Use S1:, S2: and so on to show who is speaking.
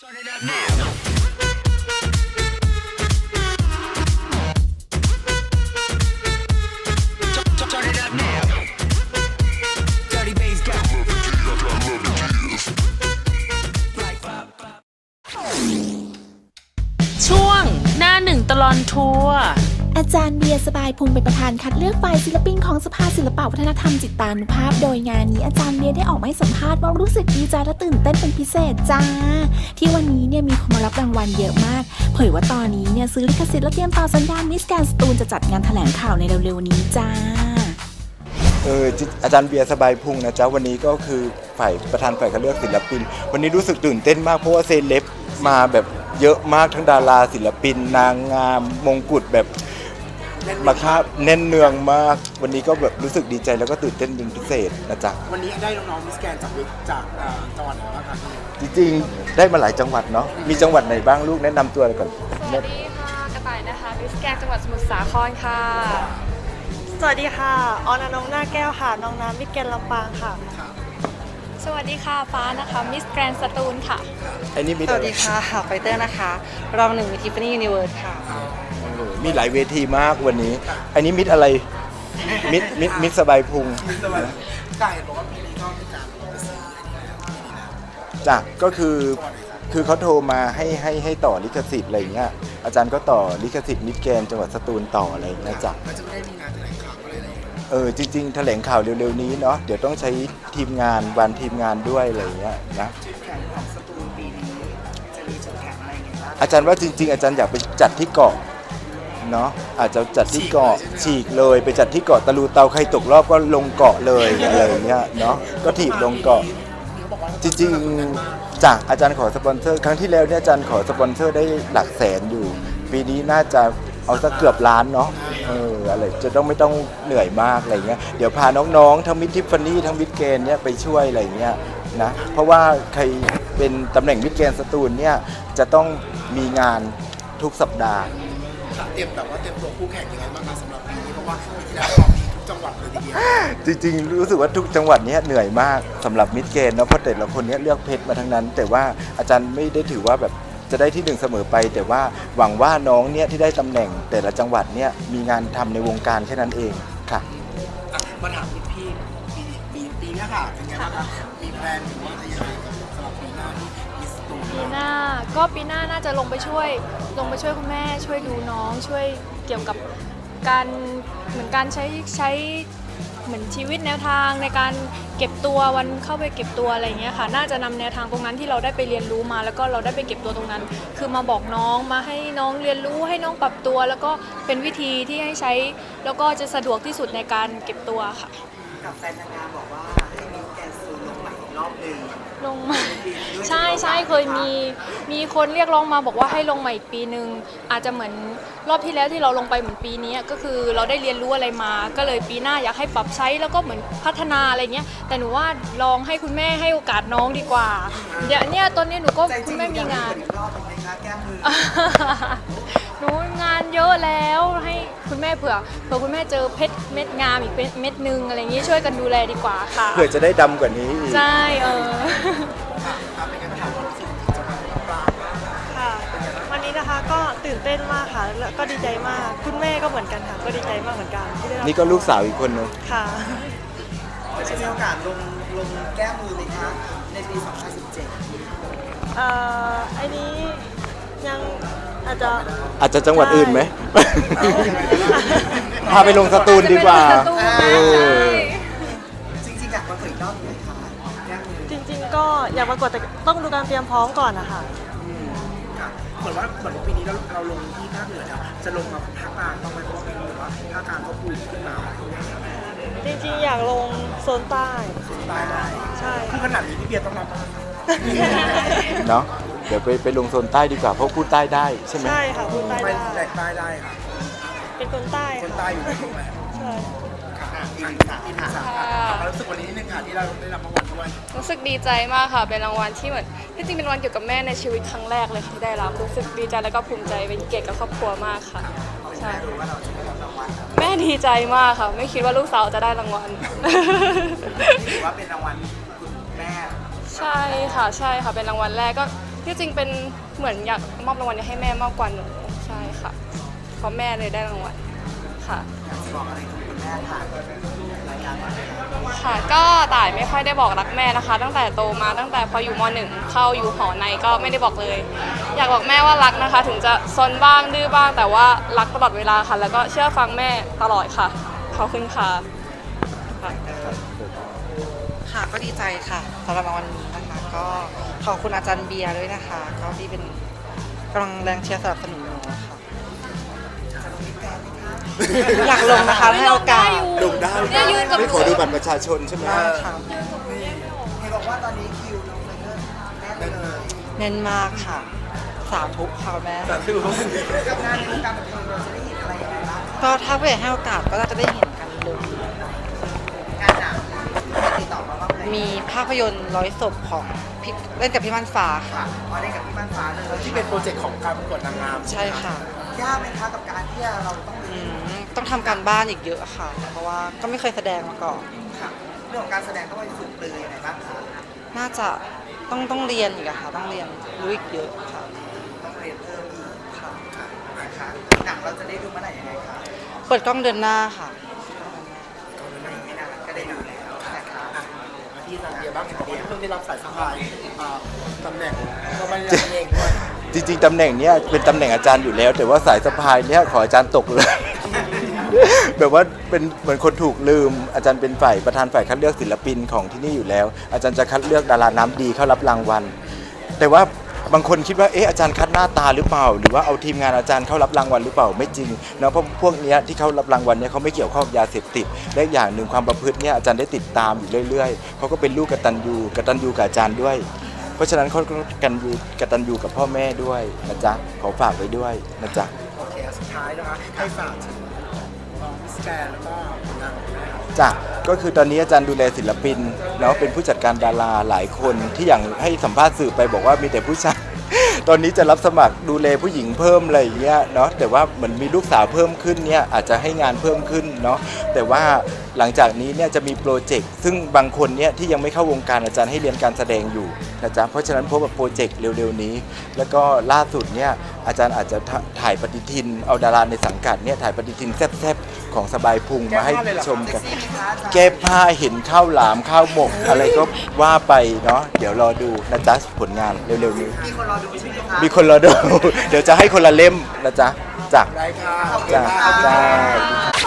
S1: ช่วงหน้าหนึ่งตลอนทัวร์
S2: อาจารย์เบียร์สบายพงศ์เป็นประธานคัดเลือกฝ่ายศิลปินของสภาศิลปวัฒนธรรมจิตตานุภาพ โดยงานนี้อาจารย์เบียร์ได้ออกมาให้สัมภาษณ์ว่ารู้สึกดีใจและตื่นเต้นเป็นพิเศษจ้า ที่วันนี้เนี่ยมีคนมารับรางวัลเยอะมาก เผยว่าตอนนี้เนี่ยซื้อลิขสิทธิ์และเตรียมต่อสัญญามิสแกนสตูลจะจัดงานแถลงข่าวในเร็วๆนี้จ้า
S3: เอออาจารย์เบียร์สบายพุงนะจ๊ะวันนี้ก็คือฝ่ายประธานฝ่ายคัดเลือกศิลปิน วันนี้รู้สึกตื่นเต้นมากเพราะว่าเซเลบมาแบบเยอะมากทั้งดาราศิลปิน นางงามมงกุฎแบบ มาคาบแน่นเนืองมาก วันนี้ก็แบบรู้สึกดีใจแล้วก็ตื่นเต้นเป็นพิเศษนะจ๊ะ
S4: วันนี้ได้น้องๆมิสแกนจากวิกจากเอ่อจังหวัดไหนบ้างครับพี่
S3: จริงๆ ได้มาหลายจังหวัดเนาะ มีจังหวัดไหนบ้างลูกแนะนำตัวก่อน
S5: สวัสดีค่ะ กระต่ายนะคะมิสแกรนด์จังหวัดสมุทรสาครค่ะ
S6: สวัสดีค่ะ ออนอนงหน้าแก้วค่ะ น้องน้ำมิตรแกนลำปางค่ะ
S5: สวัสดีค่ะ ฟ้านะคะมิสแกรนด์สตูลค่ะ
S3: ไอ้นี่มี
S7: สวัสดีค่ะไฟเตอร์นะคะ รองหนึ่งมีทิฟฟานี่ยูนิเวิร์สค่ะ
S3: เออ มีหลายเวทีมากวันนี้ อันนี้มิดอะไร มิดมิดมิดสบายพุง
S4: สวัสดีกายบอกว่าปีนี้ก็มีการไปซื้อ
S3: จ้ะก็คือคือเขาโทรมาให้ให้ให้ต่อลิขสิทธิ์อะไรอย่างเงี้ยอาจารย์ก็ต่อลิขสิทธิ์มิดแกนจังหวัดสตูลต่ออะไรอย่างเงี้ยจ้ะ
S4: มันจะไม่ได้มีงานแถลงข่าวอะไรเลย
S3: เออจริงๆแถลงข่าวเร็วๆนี้เนาะเดี๋ยวต้องใช้ทีมงานวันทีมงานด้วยอะไรอย่างเงี้ยนะ
S7: แข่งของสตูลปีนี้จะมีจุดแข่งอะไรอย่างเงี้ยบ้าง
S3: อาจารย์ว่าจริง ๆ อาจารย์อยากไปจัดที่เกาะ เนาะอาจจะจัดที่เกาะฉีกเลยไปจัดที่เกาะตะลูเตาใครตกรอบก็ลงเกาะเลยอะไรอย่างเงี้ยเนาะก็ถีบลงเกาะ จริงๆจากอาจารย์ขอสปอนเซอร์ ครั้งที่แล้วเนี่ยอาจารย์ขอสปอนเซอร์ได้หลักแสนอยู่ ปีนี้น่าจะเอาสักเกือบล้านเนาะเอออะไรจะต้องไม่ต้องเหนื่อยมากอะไรเงี้ยเดี๋ยวพาน้องๆ ทั้งมิดทิฟฟานี่ทั้งมิดเกนเนี่ยไปช่วยอะไรเงี้ยนะเพราะว่าใครเป็นตำแหน่งมิดเกนสตูลเนี่ยจะต้องมีงานทุกสัปดาห์
S4: เตรียมแบบว่าเตรียมตัวคู่แข่งยังไงบ้างคะสำหรับปีนี้เพราะว่าปีที่แล้วเรามีทุกจังหวัดเลยทีเดียว
S3: จริงๆ รู้สึกว่าทุกจังหวัดเนี้ยเหนื่อยมากสำหรับมิดเกนเนาะเพราะแต่ละคนเนี้ยเลือกเพชรมาทั้งนั้น แต่ว่าอาจารย์ไม่ได้ถือว่าแบบจะได้ที่หนึ่งเสมอไป แต่ว่าหวังว่าน้องเนี่ยที่ได้ตำแหน่งแต่ละจังหวัดเนี่ยมีงานทำในวงการแค่นั้นเองค่ะ
S4: อะมาถามพี่พี่ปีปีปีเนี้ยค่ะเป็นไงบ้างคะมีแพลนหรือว่าจะยังไงกับสำหรับปีหน้าที่มิสตู
S5: ปีหน้าก็ปีหน้าน่าจะลงไปช่วย ลงไปช่วยคุณแม่ ช่วยดูน้องช่วยเกี่ยวกับการเหมือนการใช้ใช้เหมือนชีวิตแนวทางในการเก็บตัววันเข้าไปเก็บตัวอะไรเงี้ยค่ะ น่าจะนำแนวทางตรงนั้นที่เราได้ไปเรียนรู้มา แล้วก็เราได้ไปเก็บตัวตรงนั้น คือมาบอกน้องมาให้น้องเรียนรู้ให้น้องปรับตัว แล้วก็เป็นวิธีที่ให้ใช้ แล้วก็จะสะดวกที่สุดในการเก็บตัวค่ะ
S7: กับแฟนนางงามบอกว่าให้มิสแกนซูลลงใหม่รอบ
S5: ลงมาใช่ใช่เคยมีมีคนเรียกร้องมาบอกว่าให้ลงมาอีกปีหนึ่งอาจจะเหมือนรอบที่แล้วที่เราลงไปเหมือนปีนี้ก็คือเราได้เรียนรู้อะไรมา ก็เลยปีหน้าอยากให้ปรับใช้แล้วก็เหมือนพัฒนาอะไรเงี้ยแต่หนูว่าลองให้คุณแม่ให้โอกาสน้องดีกว่าเดี๋ยวเนี่ยตอนนี้หนูก็
S7: ใจจ
S5: คุ
S7: ริ
S5: ณ
S7: ง
S5: แม่มีงาน
S7: อีกรอบหนึ่งไหมคะแก้มมือ
S5: หนูงานเยอะแล้วให้คุณแม่เผื่อเผื่อคุณแม่เจอเพชรเม็ดงามอีกเม็ดหนึงอะไรอย่างงี้ช่วยกันดูแลดีกว่าค่ะ
S3: เพื่อจะได้ดำกว่านี้อีก
S5: ใช่เออ
S6: ค่ะ วันนี้นะคะก็ตื่นเต้นมากค่ะ แล้วก็ดีใจมาก คุณแม่ก็เหมือนกันค่ะ ก็ดีใจมากเหมือนกันที่ได้รับ
S3: นี่ก็ลูกสาวอีกคนนึง
S6: ค่ะ
S7: จะมีโอกาสลงลงแก้มือไหมคะ ในปี 2017
S6: เอ่อไอ้นี้ยังอาจจะ
S3: อาจจะจังหวัดอื่นไหม พาไปลงสตูลดีกว่า
S5: สตูล
S3: เอ
S5: ใช่
S3: อ
S7: จริงๆอยากมาเผยรอบไหมคะแก้มือ
S6: จริง ๆ ก็อยากประกวดแต่ต้องดูการเตรียมพร้อมก่อนนะคะ
S4: ค่ะเหมือนว่าเหมือนว่าปีนี้เราเราลงที่ภาคเหนือเนี่ยจะลงมาภาคกลางต้องไหมเพราะว่าเป็นหรือว่าภาคกลางเขาปูขึ้นมา
S6: จริงๆ อยากลงโซนใต้
S4: ตายได้
S6: ใช่
S4: คือขนาดนี้พี่เบียร์ต้องรับบ้าง
S3: เนาะเดี๋ยวไปไปลงโซนใต้ดีกว่าเพราะพูดใต้ได้ใช่ไหม
S6: ใช่ค่ะพูดใต้
S4: ไป
S6: ได้
S4: แหลกใต้ได้ค่ะ
S6: เป็นคนใต้
S4: คน
S6: ค่ะ
S4: ใต้อยู่ในตรงไหน
S6: ใช่
S4: ค่ะ อีกหนึ่งสาอีกหนึ่งสาค่ะความรู้สึกวันนี้นิดนึงค่ะที่เราได้รับรางวัลด้วย
S5: รู้สึกดีใจมากค่ะ เป็นรางวัลที่เหมือนที่จริงเป็นรางวัลเกี่ยวกับแม่ในชีวิตครั้งแรกเลยค่ะที่ได้รับรู้สึกดีใจแล้วก็ภูมิใจเป็นเกียรติกับครอบครัวมากค่ะใช่แม่ดีใจมากค่ะ ไม่คิดว่าลูกสาวจะได้รางวัล
S7: ถือว่าเป็นรางวัลคุณแม่
S5: ใช่ค่ะใช่ค่ะเป็นรางวัลแรกก็จ
S8: ที่จริงเป็นเหมือนอยากมอบรางวัลนี้ให้แม่มากกว่าหนูใช่ค่ะเพราะแม่เลยได้รางวัลค่ะ
S7: บอกอะไรกับคุณแม่ผ่านรายการบ้างไหมคะ
S8: ค่ะก็ต่ายไม่ค่อยได้บอกรักแม่นะคะ ตั้งแต่โตมาตั้งแต่พออยู่มหนึ่งเข้าอยู่หอในก็ไม่ได้บอกเลย อยากบอกแม่ว่ารักนะคะ ถึงจะซนบ้างดื้อบ้าง แต่ว่ารักตลอดเวลาค่ะ แล้วก็เชื่อฟังแม่ตลอดค่ะขอบคุณค่ะค่ะ
S9: ค่ะก็ดีใจค่ะสำหรับวัลนี้นะคะ ก็ขอบคุณอาจารย์เบียร์ด้วยนะคะ ก็ที่เป็นกำลังแรงเชียร์สนับสนุนหนูค่ะ อยากลงนะคะให้โอกาส
S3: ลงได้
S8: เนี่ยยืนกับ
S3: ไม่ขอดูบัตรประชาชนใช่ไหม
S9: ได้ค่ะ
S7: เห็นบอกว่าตอนนี้คิวน้องไฟเกอร์แน่นเลย
S9: เน้นมากค่ะ สาธุค่ะแม่
S7: กับงานในวงการบันเทิงเราจะได้เห็นอะไรยังไงบ้าง
S9: ก็ถ้าเพื่อให้โอกาสก็น่าจะได้เห็นกันเร็ว
S7: งานหนังมีติดต่อมาบ้างไหม
S9: มีภาพยนตร์ร้อยศพของพี่เล่นกับพี่มันฟ้าค่ะ
S7: ค่ะมาได้กับพี่มันฟ้าเลย
S4: ที่เป็นโปรเจกต์ของการประกวดนางงาม
S9: ใช่ค่ะ
S7: ยากไหมคะกับการที่เราต้อง
S9: อืม ต้องทำการบ้านอีกเยอะค่ะ เพราะว่าก็ไม่เคยแสดงมาก่อน
S7: ค่ะเรื่องของการแสดงต้องไปฝึกปรือยังไงบ้างคะ
S9: น่าจะต้องต้องเรียนอีกอะค่ะ ต้องเรียนรู้อีกเยอะค่ะ
S7: ต้องเรียนเพิ่มอีก
S9: ค่ะ
S7: นะคะหนังเราจะได้ดูเมื่อไหร่ยังไงคะ
S9: เปิดกล้องเดือนหน้าค่ะ
S7: ไม่นานก็ได้ดูแล้วนะคะ
S4: ที่อาจารย์เบียร์บ้างเห็นบอกว่าเพิ่งได้รับสายสะพายอ่าตำแหน่งก็ไม่ได้รับเองด้วย
S3: จริงๆตำแหน่งเนี้ยเป็นตำแหน่งอาจารย์อยู่แล้ว แต่ว่าสายสะพายเนี้ยขออาจารย์ตกเลย แบบว่าเป็นเหมือนคนถูกลืม อาจารย์เป็นฝ่ายประธานฝ่ายคัดเลือกศิลปินของที่นี่อยู่แล้ว อาจารย์จะคัดเลือกดาราน้ำดีเข้ารับรางวัล แต่ว่าบางคนคิดว่าเอ๊ะอาจารย์คัดหน้าตาหรือเปล่า หรือว่าเอาทีมงานอาจารย์เข้ารับรางวัลหรือเปล่าไม่จริงเนาะเพราะพวกเนี้ยที่เข้ารับรางวัลเนี่ยเขาไม่เกี่ยวข้องกับยาเสพติดและอีกอย่างหนึ่งความประพฤติเนี่ยอาจารย์ได้ติดตามอยู่เรื่อยๆเขาก็เป็นลูกกตัญญูกตัญญูกับอาจารย์ด้วย เพราะฉะนั้นเขาก็กันยูกตัญญูกับพ่อแม่ด้วยนะจ๊ะขอฝากไว้ด้วยนะจ๊ะ
S4: โอเคสุดท้ายนะคะให้ฝากถึง สแกรนด์แล้วก็ผลงานของแม่ครับ
S3: จ้ะก็คือตอนนี้อาจารย์ดูแลศิลปินเนาะเป็นผู้จัดการดาราหลายคนที่อย่างให้สัมภาษณ์สื่อไปบอกว่ามีแต่ผู้ชาย ตอนนี้จะรับสมัครดูแลผู้หญิงเพิ่มอะไรอย่างเงี้ยเนาะแต่ว่าเหมือนมีลูกสาวเพิ่มขึ้นเนี่ยอาจจะให้งานเพิ่มขึ้นเนาะแต่ว่า หลังจากนี้เนี่ยจะมีโปรเจกต์ซึ่งบางคนเนี่ยที่ยังไม่เข้าวงการอาจารย์ให้เรียนการแสดงอยู่นะจ๊ะเพราะฉะนั้นพบกับโปรเจกต์เร็วๆนี้ แล้วก็ล่าสุดเนี่ยอาจารย์อาจจะถ่ายปฏิทิน เอาดาราในสังกัดเนี่ยถ่ายปฏิทินแซ่บๆของสบายพุงมาให้ชมกัน แก้ผ้าเห็นข้าวหลามข้าวหมก อะไรก็ว่าไปเนาะเดี๋ยวรอดูนะจ๊ะผลงานเร็วๆนี้
S7: มีคนรอดูใช่ไหมคะ
S3: มีคนรอดู เดี๋ยวจะให้คนละเล่มนะจ๊ะจ้ะ
S4: ได้ค่ะ
S3: จ้ะจ้ะ